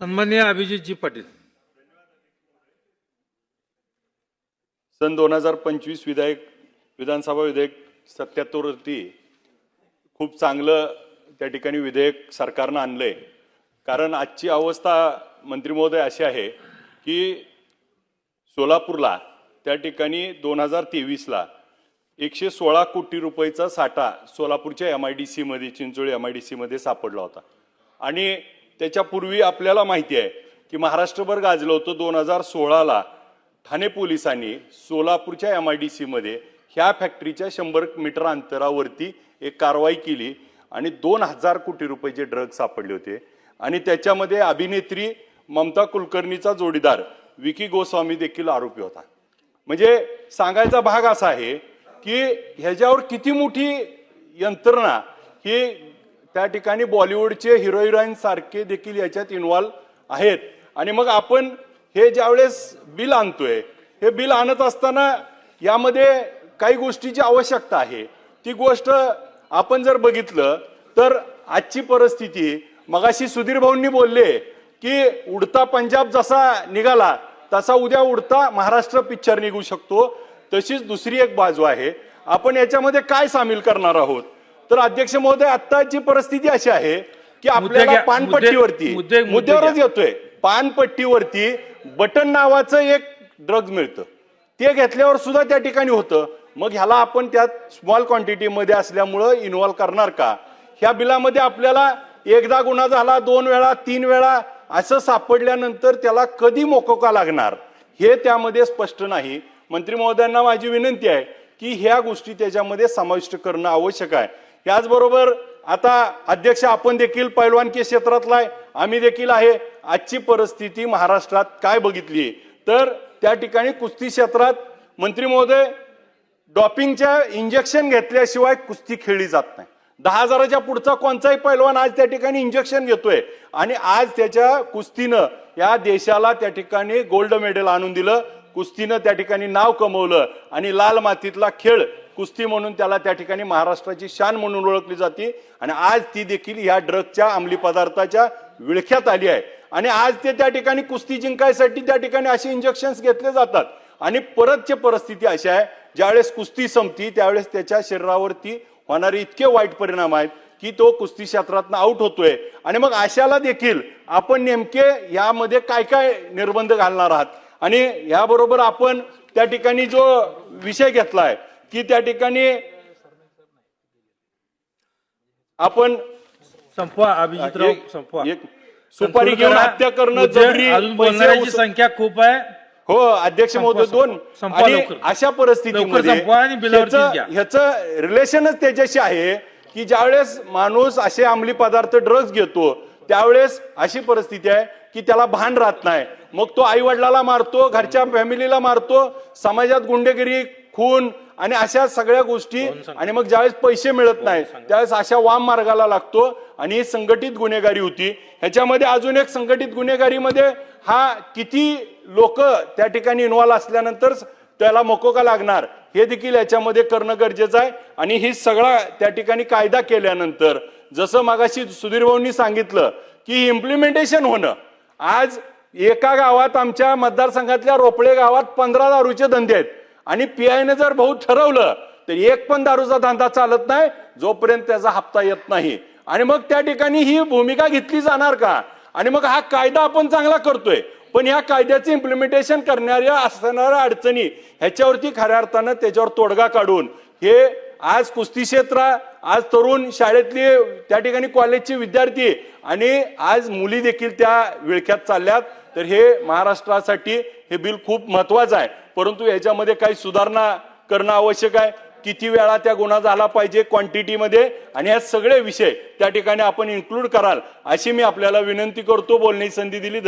सन्माननीय अभिजितजी पाटील. सन दोन हजार पंचवीस विधायक विधानसभा विधेयक सत्याहत्तरवरती खूप चांगलं त्या ठिकाणी विधेयक सरकारनं आणलंय. कारण आजची अवस्था मंत्री महोदय अशी आहे की सोलापूरला त्या ठिकाणी दोन हजार तेवीसला एकशे सोळा कोटी रुपयेचा साठा सोलापूरच्या एम आय डी सीमध्ये चिंचोळी एम आय डी सीमध्ये सापडला होता. आणि त्याच्यापूर्वी आपल्याला माहिती आहे की महाराष्ट्रभर गाजलं होतं दोन हजार सोळाला ठाणे पोलिसांनी सोलापूरच्या एम आय डी सीमध्ये ह्या फॅक्टरीच्या शंभर मीटर अंतरावरती एक कारवाई केली आणि दोन हजार कोटी रुपयाचे ड्रग सापडले होते. आणि त्याच्यामध्ये अभिनेत्री ममता कुलकर्णीचा जोडीदार विकी गोस्वामी देखील आरोपी होता. म्हणजे सांगायचा भाग असा आहे की ह्याच्यावर किती मोठी यंत्रणा ही त्या ठिकाणी बॉलिवूडचे हिरो हिरोईन सारखे देखील याच्यात इन्व्हॉल्व आहेत. आणि मग आपण हे ज्यावेळेस बिल आणतोय हे बिल आणत असताना यामध्ये काही गोष्टीची आवश्यकता आहे. ती गोष्ट आपण जर बघितलं तर आजची परिस्थिती मगाशी सुधीर भाऊंनी बोलले की उडता पंजाब जसा निघाला तसा उद्या उडता महाराष्ट्र पिक्चर निघू शकतो. तशीच दुसरी एक बाजू आहे. आपण याच्यामध्ये काय सामील करणार आहोत? तर अध्यक्ष महोदय आत्ताची परिस्थिती अशी आहे की आपल्याला पानपट्टीवरती मुद्दे- मुद्दे मुद्द्यावरच. येतोय पानपट्टीवरती बटन नावाचं एक ड्रग्ज मिळतं. ते घेतल्यावर सुद्धा त्या ठिकाणी होतं. मग ह्याला आपण त्यात स्मॉल क्वांटिटीमध्ये असल्यामुळं इन्व्हॉल्व करणार का? ह्या बिलामध्ये आपल्याला एकदा गुन्हा झाला दोन वेळा तीन वेळा असं सापडल्यानंतर त्याला कधी मोकोका लागणार? हे त्यामध्ये स्पष्ट नाही. मंत्री महोदयांना माझी विनंती आहे की ह्या गोष्टी त्याच्यामध्ये समाविष्ट करणं आवश्यक आहे. याचबरोबर आता अध्यक्ष आपण देखील पैलवानकी क्षेत्रातला आहे आम्ही देखील आहे. आजची परिस्थिती महाराष्ट्रात काय बघितली तर त्या ठिकाणी कुस्ती क्षेत्रात मंत्री महोदय डॉपिंगच्या इंजेक्शन घेतल्याशिवाय कुस्ती खेळली जात नाही. दहा हजाराच्या पुढचा कोणताही पैलवान आज त्या ठिकाणी इंजेक्शन घेतोय. आणि आज त्याच्या कुस्तीनं या देशाला त्या ठिकाणी गोल्ड मेडल आणून दिलं. कुस्तीनं त्या ठिकाणी नाव कमवलं. आणि लाल मातीतला खेळ कुस्ती म्हणून त्याला त्या ठिकाणी महाराष्ट्राची शान म्हणून ओळखली जाते. आणि आज ती देखील ह्या ड्रगच्या अंमली पदार्थाच्या विळख्यात आली आहे. आणि आज ते त्या ठिकाणी कुस्ती जिंकायसाठी त्या ठिकाणी असे इंजेक्शन्स घेतले जातात. आणि परतची परिस्थिती अशी आहे ज्यावेळेस कुस्ती संपती त्यावेळेस त्याच्या शरीरावरती होणारे इतके वाईट परिणाम आहेत की तो कुस्ती क्षेत्रातनं आउट होतोय. आणि मग अशाला देखील आपण नेमके यामध्ये काय काय निर्बंध घालणार आहात? आणि याबरोबर आपण त्या ठिकाणी जो विषय घेतला आहे की त्या ठिकाणी आपण संपवा अभिजितराव संपवा एक सुपारी घेऊन. हत्या करणं जबरी बोलणाऱ्यांची संख्या खूप आहे हो अध्यक्ष महोदय दोन आणि. अशा परिस्थितीमध्ये. ह्याचं रिलेशनच त्याच्याशी आहे की ज्यावेळेस माणूस असे अंमली पदार्थ ड्रग्ज घेतो त्यावेळेस अशी परिस्थिती आहे की त्याला भान राहत नाही मग तो आई वडिलाला मारतो घरच्या फॅमिलीला मारतो समाजात गुंडेगिरी खून आणि अशा सगळ्या गोष्टी आणि मग ज्यावेळेस पैसे मिळत नाही त्यावेळेस अशा वाम मार्गाला लागतो आणि ही संघटित गुन्हेगारी होती. ह्याच्यामध्ये अजून एक संघटित गुन्हेगारीमध्ये हा किती लोक त्या ठिकाणी इन्व्हॉल्व असल्यानंतर त्याला मकोका लागणार? हे देखील याच्यामध्ये करणं गरजेचं आहे. आणि ही सगळा त्या ठिकाणी कायदा केल्यानंतर जसं मागाशी सुधीर भाऊंनी सांगितलं की इम्प्लिमेंटेशन होणं. आज एका गावात आमच्या मतदारसंघातल्या रोपळे गावात पंधरा दारूचे धंदे आहेत. आणि पीआयने जर भाऊ ठरवलं तर एक पण दारूचा धंदा चालत नाही जोपर्यंत त्याचा हप्ता येत नाही. आणि मग त्या ठिकाणी ही भूमिका घेतली जाणार का? आणि मग हा कायदा आपण चांगला करतोय पण या कायद्याचे इम्प्लिमेंटेशन करणाऱ्या असणाऱ्या अडचणी ह्याच्यावरती खऱ्या अर्थानं त्याच्यावर तोडगा काढून हे आज कुस्ती क्षेत्र आज तरुण शाळेतले त्या ठिकाणी कॉलेजचे विद्यार्थी आणि आज मुली देखील त्या विळख्यात चालल्यात. तर हे महाराष्ट्रासाठी हे बिल खूप महत्वाचं आहे. परंतु याच्यामध्ये काही सुधारणा करणं आवश्यक आहे. किती वेळा त्या गुन्हा झाला पाहिजे क्वांटिटीमध्ये आणि हे सगळे विषय त्या ठिकाणी आपण इन्क्लूड कराल अशी मी आपल्याला विनंती करतो. बोलण्याची संधी दिली